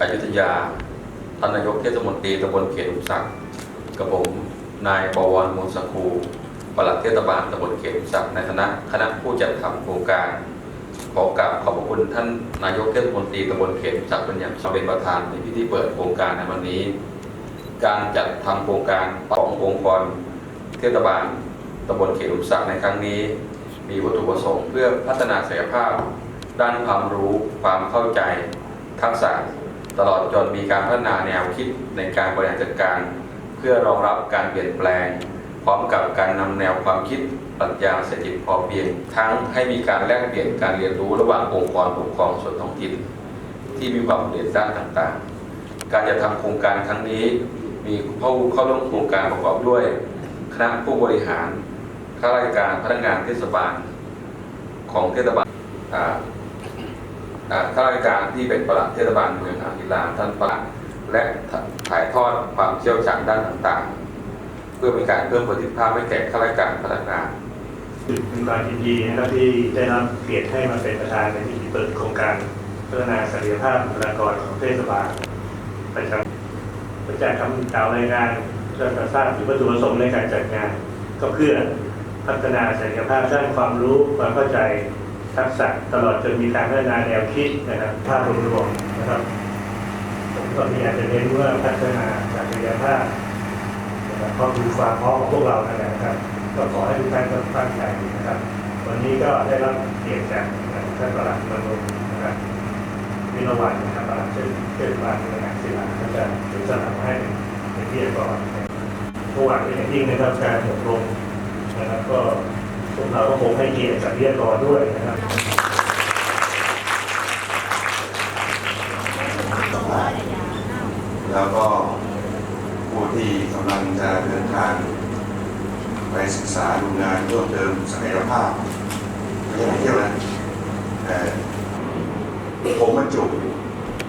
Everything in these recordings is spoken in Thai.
อยุธยา ท่านนายกเทศมนตรีตำบลเขตอุศักดิ์กับผม นายบวรมูลสคูปลัดเทศบาลตำบลเขตอุศักดิ์ในฐานะคณะผู้จัดทำโครงการ ขอกราบขอบพระคุณท่านนายกเทศมนตรีตำบลเขตอุศักดิ์เป็นอย่างเป็นประธานในพิธีเปิดโครงการในวันนี้ การจัดทำโครงการขององค์กรเทศบาลตำบลเขตอุศักดิ์ในครั้งนี้ มีวัตถุประสงค์เพื่อพัฒนาศักยภาพ ด้านความรู้ความเข้าใจทักษะ ตลอดจนมีการพัฒนาแนวคิดในการบริหารจัดการ เพื่อรองรับการเปลี่ยนแปลง พร้อมกับการนำแนวความคิดปรัชญาเศรษฐกิจพอเพียง ทั้งให้มีการแลกเปลี่ยนการเรียนรู้ระหว่างองค์กรปกครองส่วนท้องถิ่น ที่มีความเด่นด้านต่างๆ การจะทำโครงการครั้งนี้ มีผู้เข้าร่วมโครงการประกอบด้วย คณะผู้บริหารข้าราชการพนักงานเทศบาล ของเทศบาลอ่า ข้าราชการที่เป็นประหลัดเทศบาลเมืองอ่างศิลาท่านปลัดและถ่ายทอดความเชี่ยวชาญด้านต่างๆ เพื่อเป็นการเพิ่มประสิทธิภาพให้แก่ข้าราชการพนักงานเป็นความยินดีนะครับที่ได้รับเกียรติให้มาเป็นประธานในพิธีเปิดโครงการพัฒนาศักยภาพบุคลากรของเทศบาลประจำประจากคำกล่าวรายงานเพื่อทราบถึงวัตถุประสงค์ในการจัดงาน ก็เพื่อพัฒนาศักยภาพด้านความรู้ความเข้าใจ ทักษะตลอดจนมีการพัฒนาแนวคิดนะครับภาพรวมๆนะครับผมก็มีอาจจะเน้นว่าพัฒนาศักยภาพนะครับก็คือความพร้อมของพวกเรานั่นแหละครับ ก็ขอให้ทุกท่านก็ตั้งใจนะครับ วันนี้ก็ได้รับเกียรติจากท่านประหลัดมนุษย์นะครับวิรวันนะครับประหลัดเทศเทศบาลเมืองอ่างศิลาก็จะถึงสนับให้เป็นที่ก่อนเมื่อวานเป็นอย่างยิ่งนะครับการอบรมนะครับก็ พวกเราก็คงให้เกียรติกับวิทยากรด้วยนะครับแล้วก็ผู้ที่กำลังจะเดินทางไปศึกษาดูงานเพิ่มเติมศักยภาพไม่ใช่ไปเที่ยวนะแต่ผมบรรจุ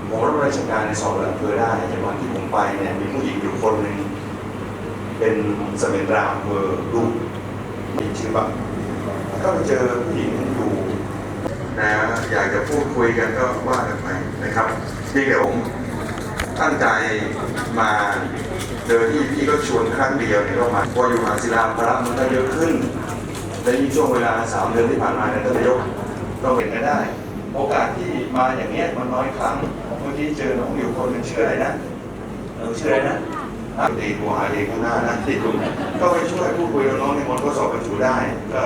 ผมรับราชการในสอบอำเภอได้ในวันที่ผมไปเนี่ยมีผู้หญิงอยู่คนหนึ่งเป็นสมิรามอำเภอลูกมีชื่อบัง ก็ไปเจอผู้หญิงอยู่นะอยากจะพูดคุยกันก็ว่ากันไปนะครับที่เดี๋ยวผมตั้งใจมาเจอที่พี่ก็ชวนครั้งเดียวเนี่ยก็มาพออยู่หาศิลาพระมันก็เยอะขึ้นและยิ่งช่วงเวลาสามเดือนที่ผ่านมาเนี่ยท่านนายกเราเห็นกันได้ โอกาสที่มาอย่างเนี้ยมันน้อยครั้งเมื่อกี้เจอน้องอยู่คนหนึ่งชื่ออะไรนะเออชื่ออะไรนะอะตีตัวหาเองข้างหน้านะที่คุณก็ไปช่วยพูดคุยกับน้องในมนต์ก็สอบบรรจุได้ก็